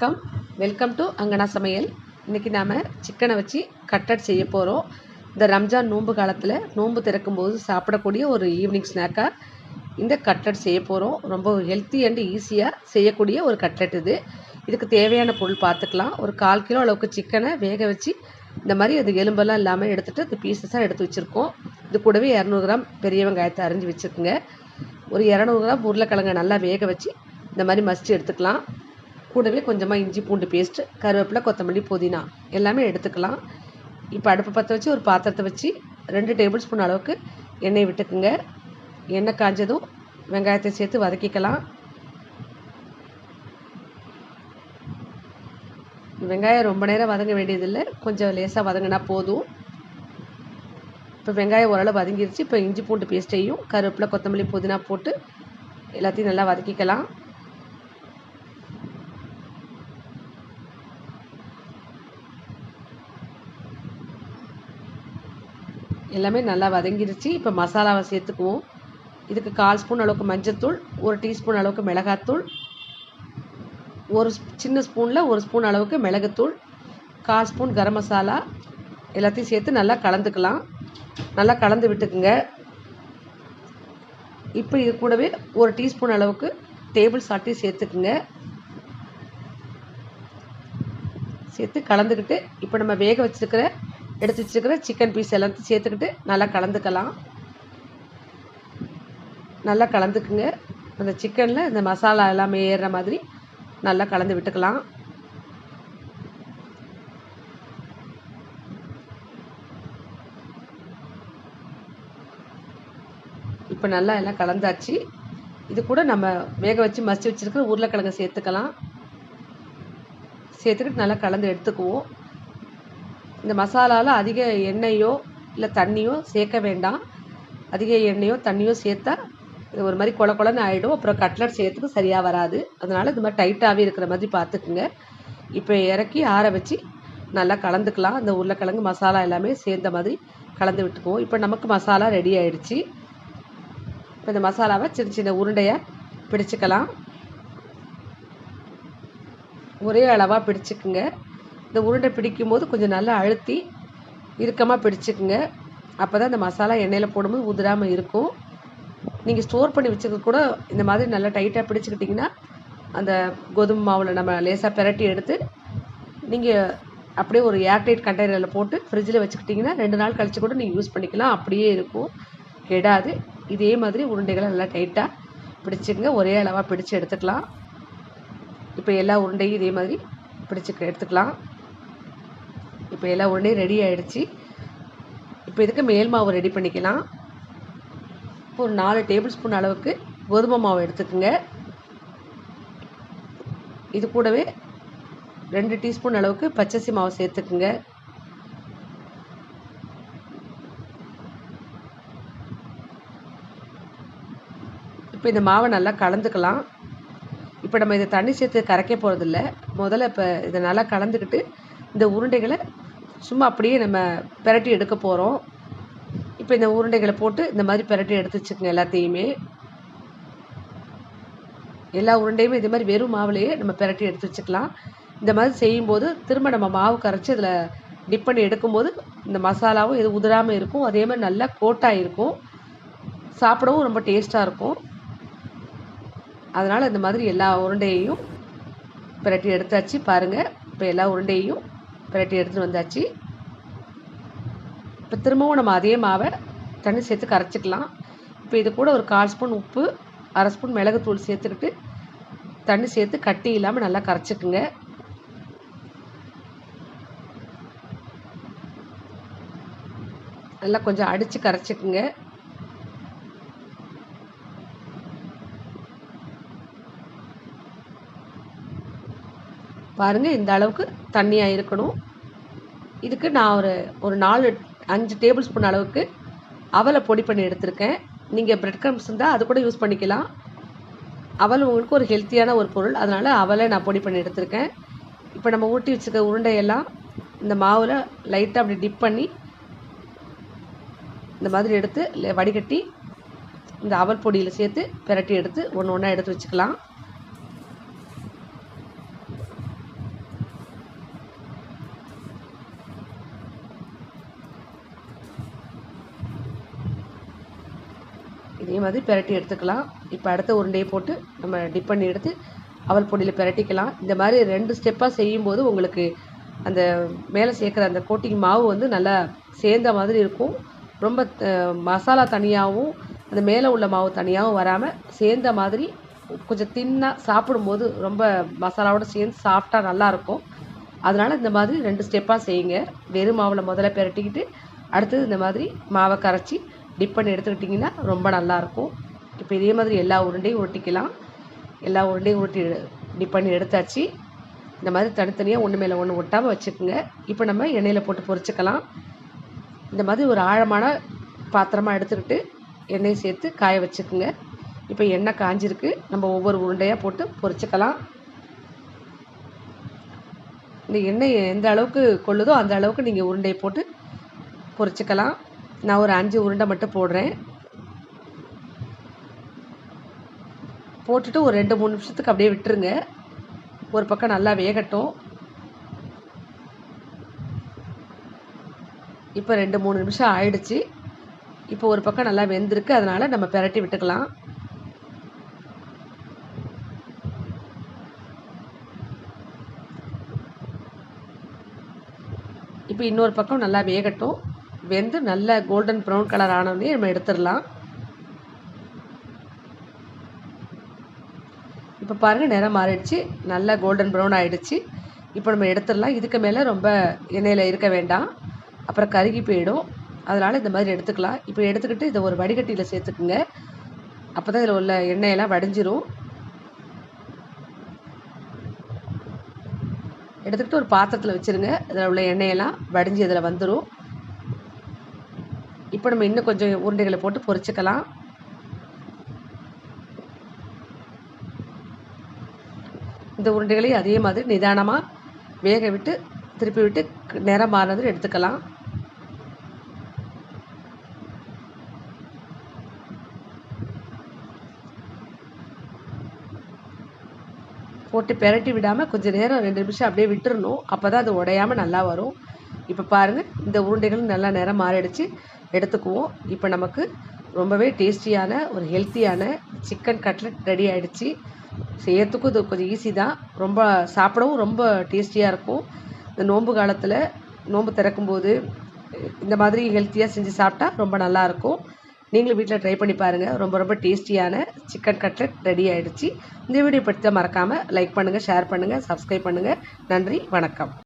வணக்கம். Welcome to அங்கனா சமையல். இன்றைக்கி நாம் சிக்கனை வச்சு கட்டட் செய்ய போகிறோம் இந்த ரம்ஜான் நோன்பு காலத்தில் நோன்பு திறக்கும்போது சாப்பிடக்கூடிய ஒரு ஈவினிங் ஸ்நாக்காக இந்த கட்லட் செய்ய போகிறோம் ரொம்ப ஹெல்த்தி அண்ட் ஈஸியாக செய்யக்கூடிய ஒரு கட்லட் இது. இதுக்கு தேவையான பொருள் பார்த்துக்கலாம். ஒரு கால் கிலோ அளவுக்கு சிக்கனை வேக வச்சு இந்த மாதிரி அது எலும்பெல்லாம் இல்லாமல் எடுத்துகிட்டு அது பீசஸாக எடுத்து வச்சுருக்கோம். இது கூடவே இரநூறு கிராம் பெரிய வெங்காயத்தை அரிஞ்சு வச்சுருக்குங்க. ஒரு இரநூறு கிராம் உருளைக்கிழங்கை நல்லா வேக வச்சு இந்த மாதிரி மசித்து எடுத்துக்கலாம். கூடவே கொஞ்சமாக இஞ்சி பூண்டு பேஸ்ட்டு கருவேப்பிலை கொத்தமல்லி புதினா எல்லாமே எடுத்துக்கலாம். இப்போ அடுப்பு பற்ற வச்சு ஒரு பாத்திரத்தை வச்சு ரெண்டு டேபிள் ஸ்பூன் அளவுக்கு எண்ணெய் விட்டுக்குங்க. எண்ணெய் காஞ்சதும் வெங்காயத்தை சேர்த்து வதக்கிக்கலாம். வெங்காயம் ரொம்ப நேரம் வதங்க வேண்டியதில்லை. கொஞ்சம் லேசாக வதங்கினா போதும். இப்போ வெங்காயம் ஓரளவு வதங்கிருச்சு. இப்போ இஞ்சி பூண்டு பேஸ்ட்டையும் கருவேப்பிலை கொத்தமல்லி புதினா போட்டு எல்லாத்தையும் நல்லா வதக்கிக்கலாம். எல்லாமே நல்லா வதங்கிருச்சு. இப்போ மசாலாவை சேர்த்துக்குவோம். இதுக்கு கால் ஸ்பூன் அளவுக்கு மஞ்சத்தூள் ஒரு டீஸ்பூன் அளவுக்கு மிளகாத்தூள் ஒரு சின்ன ஸ்பூனில் ஒரு ஸ்பூன் அளவுக்கு மிளகுத்தூள் கால் ஸ்பூன் கரம் மசாலா எல்லாத்தையும் சேர்த்து நல்லா கலந்துக்கலாம். நல்லா கலந்து விட்டுக்குங்க. இப்போ இது கூடவே ஒரு டீஸ்பூன் அளவுக்கு டேபிள் சாட்டையும் சேர்த்துக்குங்க. சேர்த்து கலந்துக்கிட்டு இப்போ நம்ம வேக வச்சுருக்கிற எடுத்து வச்சுருக்கிற சிக்கன் பீஸ் எல்லாத்தையும் சேர்த்துக்கிட்டு நல்லா கலந்துக்கலாம். நல்லா கலந்துக்குங்க. அந்த சிக்கனில் இந்த மசாலா எல்லாமே ஏறுற மாதிரி நல்லா கலந்து விட்டுக்கலாம். இப்போ நல்லா எல்லாம் கலந்தாச்சு. இது கூட நம்ம வேக வச்சு மசிச்சு வச்சுருக்கிற உருளைக்கிழங்கு சேர்த்துக்கலாம். சேர்த்துக்கிட்டு நல்லா கலந்து எடுத்துக்குவோம். இந்த மசாலாவில் அதிக எண்ணெயோ இல்லை தண்ணியோ சேர்க்க வேண்டாம். அதிக எண்ணெயோ தண்ணியோ சேர்த்தா இது ஒரு மாதிரி கொல கொலன்னு ஆகிடும் அப்புறம் கட்லட் செய்யறதுக்கு சரியாக வராது. அதனால் இது மாதிரி டைட்டாகவே இருக்கிற மாதிரி பார்த்துக்குங்க இப்போ இறக்கி ஆற வச்சு நல்லா கலந்துக்கலாம். அந்த உருளைக்கிழங்கு மசாலா எல்லாமே சேர்ந்த மாதிரி கலந்து விட்டுக்குவோம். இப்போ நமக்கு மசாலா ரெடி ஆயிடுச்சு. இப்போ இந்த மசாலாவை சின்ன சின்ன உருண்டையை பிடிச்சிக்கலாம். ஒரே அளவாக பிடிச்சிக்குங்க. இந்த உருண்டை பிடிக்கும்போது கொஞ்சம் நல்லா அழுத்தி இறுக்கமாக பிடிச்சிக்குங்க. அப்போ தான் இந்த மசாலா எண்ணெயில் போடும்போது உதிராமல் இருக்கும். நீங்கள் ஸ்டோர் பண்ணி வச்சுக்க கூட இந்த மாதிரி நல்லா டைட்டாக பிடிச்சிக்கிட்டிங்கன்னா அந்த கோதுமை மாவில் நம்ம லேசாக பெரட்டி எடுத்து நீங்கள் அப்படியே ஒரு ஏர்டைட் கண்டெய்னரில் போட்டு ஃப்ரிட்ஜில் வச்சுக்கிட்டிங்கன்னா ரெண்டு நாள் கழித்து கூட நீங்கள் யூஸ் பண்ணிக்கலாம். அப்படியே இருக்கும். கெடாது. இதே மாதிரி உருண்டைகளை நல்லா டைட்டாக பிடிச்சிக்கங்க. ஒரே அளவாக பிடிச்சி எடுத்துக்கலாம். இப்போ எல்லா உருண்டையும் இதே மாதிரி பிடிச்சி எடுத்துக்கலாம். இப்போ எல்லா உருண்டையும் ரெடி ஆகிடுச்சி இப்போ இதுக்கு மேல் மாவு ரெடி பண்ணிக்கலாம். இப்போ ஒரு நாலு டேபிள் ஸ்பூன் அளவுக்கு கோதுமை மாவு எடுத்துக்கோங்க. இது கூடவே ரெண்டு டீஸ்பூன் அளவுக்கு பச்சரிசி மாவு சேர்த்துக்குங்க. இப்போ இந்த மாவை நல்லா கலந்துக்கலாம். இப்போ நம்ம இதை தண்ணி சேர்த்து கரைக்க போகிறதில்ல முதல்ல இப்போ இதை நல்லா கலந்துக்கிட்டு இந்த உருண்டைகளை சும்மா அப்படியே நம்ம பெரட்டி எடுக்க போகிறோம் இப்போ இந்த உருண்டைகளை போட்டு இந்த மாதிரி பெரட்டி எடுத்து வச்சுக்கோங்க எல்லாத்தையுமே. எல்லா உருண்டையுமே இதே மாதிரி வெறும் மாவுலேயே நம்ம பெரட்டி எடுத்து வச்சுக்கலாம். இந்த மாதிரி செய்யும்போது திரும்ப நம்ம மாவு கரைச்சி அதில் டிப் பண்ணி எடுக்கும்போது இந்த மசாலாவும் இது உதிராமல் இருக்கும். அதே மாதிரி நல்லா கோட்டாக இருக்கும். சாப்பிடவும் ரொம்ப டேஸ்ட்டாக இருக்கும். அதனால் இந்த மாதிரி எல்லா உருண்டையையும் பிரட்டி எடுத்தாச்சு பாருங்கள் இப்போ எல்லா உருண்டையையும் பிரட்டி எடுத்துகிட்டு வந்தாச்சு. இப்போ திரும்பவும் நம்ம அதே மாவை தண்ணி சேர்த்து கரைச்சிக்கலாம். இப்போ இது கூட ஒரு கால் ஸ்பூன் உப்பு அரை ஸ்பூன் மிளகுத்தூள் சேர்த்துக்கிட்டு தண்ணி சேர்த்து கட்டி இல்லாமல் நல்லா கரைச்சிக்குங்க. நல்லா கொஞ்சம் அடித்து கரைச்சிக்குங்க. பாருங்கள் இந்த அளவுக்கு தண்ணியாக இருக்கணும். இதுக்கு நான் ஒரு ஒரு நாலு அஞ்சு டேபிள் ஸ்பூன் அளவுக்கு அவலை பொடி பண்ணி எடுத்திருக்கேன். நீங்கள் பிரெட் க்ரம்ஸ் இருந்தால் அது கூட யூஸ் பண்ணிக்கலாம். அவல் உங்களுக்கு ஒரு ஹெல்த்தியான ஒரு பொருள். அதனால் அவலை நான் பொடி பண்ணி எடுத்திருக்கேன். இப்போ நம்ம ஊட்டி வச்சுருக்க உருண்டையெல்லாம் இந்த மாவில் லைட்டாக அப்படி டிப் பண்ணி இந்த மாதிரி எடுத்து வடிகட்டி இந்த அவல் பொடியில் சேர்த்து பிரட்டி எடுத்து ஒன்று ஒன்றா எடுத்து வச்சுக்கலாம். இதே மாதிரி பிரட்டி எடுத்துக்கலாம். இப்போ அடுத்த உருண்டையை போட்டு நம்ம டிப் பண்ணி எடுத்து அவல் பொடியில் பிரட்டிக்கலாம். இந்த மாதிரி ரெண்டு ஸ்டெப்பாக செய்யும்போது உங்களுக்கு அந்த மேலே சேர்க்குற அந்த கோட்டிங் மாவு வந்து நல்லா சேர்ந்த மாதிரி இருக்கும். ரொம்ப மசாலா தனியாகவும் அந்த மேலே உள்ள மாவு தனியாகவும் வராமல் சேர்ந்த மாதிரி கொஞ்சம் தின்னாக சாப்பிடும்போது ரொம்ப மசாலாவோட சேர்ந்து சாஃப்டாக நல்லாயிருக்கும் அதனால் இந்த மாதிரி ரெண்டு ஸ்டெப்பாக செய்யுங்க. வெறும் மாவில் முதல்ல பெரட்டிக்கிட்டு அடுத்தது இந்த மாதிரி மாவை கரைச்சி டிப் பண்ணி எடுத்துக்கிட்டிங்கன்னா ரொம்ப நல்லாயிருக்கும். இப்போ இதே மாதிரி எல்லா உருண்டையும் உருட்டிக்கலாம் எல்லா உருண்டையும் உருட்டி டிப் பண்ணி எடுத்தாச்சு. இந்த மாதிரி தனித்தனியாக ஒன்று மேலே ஒன்று ஒட்டாமல் வச்சுக்கோங்க. இப்போ நம்ம எண்ணெயில் போட்டு பொரிச்சுக்கலாம். இந்த மாதிரி ஒரு ஆழமான பாத்திரமாக எடுத்துக்கிட்டு எண்ணெயை சேர்த்து காய வச்சுக்குங்க. இப்போ எண்ணெய் காஞ்சிருக்கு. நம்ம ஒவ்வொரு உருண்டையாக போட்டு பொரிச்சுக்கலாம். இந்த எண்ணெய் எந்த அளவுக்கு கொள்ளுதோ அந்த அளவுக்கு நீங்கள் உருண்டையை போட்டு பொரிச்சுக்கலாம். நான் ஒரு அஞ்சு உருண்டை மட்டும் போடுறேன். போட்டுட்டு ஒரு ரெண்டு மூணு நிமிஷத்துக்கு அப்படியே விட்டுருங்க. ஒரு பக்கம் நல்லா வேகட்டும். இப்போ ரெண்டு மூணு நிமிஷம் ஆயிடுச்சு. இப்போ ஒரு பக்கம் நல்லா வெந்திருக்கு. அதனால் நம்ம பிரட்டி விட்டுக்கலாம். இப்போ இன்னொரு பக்கம் நல்லா வேகட்டும். வெந்து நல்ல கோல்டன் ப்ரௌன் கலர் ஆனோடனே நம்ம எடுத்துடலாம். இப்போ பாருங்கள் நிறம் மாறிடுச்சு. நல்லா கோல்டன் ப்ரௌன் ஆயிடுச்சு. இப்போ நம்ம எடுத்துடலாம். இதுக்கு மேலே ரொம்ப எண்ணெயில் இருக்க வேண்டாம். அப்புறம் கருகி போயிடும். அதனால் இந்த மாதிரி எடுத்துக்கலாம். இப்போ எடுத்துக்கிட்டு இதை ஒரு வடிகட்டியில் சேர்த்துக்குங்க. அப்போ தான் இதில் உள்ள எண்ணெயெல்லாம் வடிஞ்சிரும். எடுத்துக்கிட்டு ஒரு பாத்திரத்தில் வச்சுருங்க. இதில் உள்ள எண்ணெயெல்லாம் வடிஞ்சு இதில் வந்துடும் இப்போ நம்ம இன்னும் கொஞ்சம் உருண்டைகளை போட்டு பொரிச்சுக்கலாம். இந்த உருண்டைகளையும் அதே மாதிரி நிதானமாக வேக விட்டு திருப்பி விட்டு நிறம் மாறினது எடுத்துக்கலாம். போட்டு பெரட்டி விடாமல் கொஞ்சம் நேரம் ரெண்டு நிமிஷம் அப்படியே விட்டுறணும். அப்போ தான் அது உடையாமல் நல்லா வரும். இப்போ பாருங்கள் இந்த உருண்டைகளும் நல்லா நிறம் மாறிடுச்சு. எடுத்துக்குவோம். இப்போ நமக்கு ரொம்பவே டேஸ்டியான ஒரு ஹெல்த்தியான சிக்கன் கட்லெட் ரெடி ஆகிடுச்சி செய்யறதுக்கும் இது கொஞ்சம் ஈஸி தான். ரொம்ப சாப்பிடவும் ரொம்ப டேஸ்டியாக இருக்கும். இந்த நோன்பு காலத்தில் நோன்பு திறக்கும்போது இந்த மாதிரி ஹெல்த்தியாக செஞ்சு சாப்பிட்டா ரொம்ப நல்லாயிருக்கும் நீங்களும் வீட்டில் ட்ரை பண்ணி பாருங்கள் ரொம்ப ரொம்ப டேஸ்டியான சிக்கன் கட்லெட் ரெடி ஆகிடுச்சி இந்த வீடியோ பற்றி மறக்காமல் லைக் பண்ணுங்கள் ஷேர் பண்ணுங்கள் சப்ஸ்கிரைப் பண்ணுங்கள் நன்றி வணக்கம்.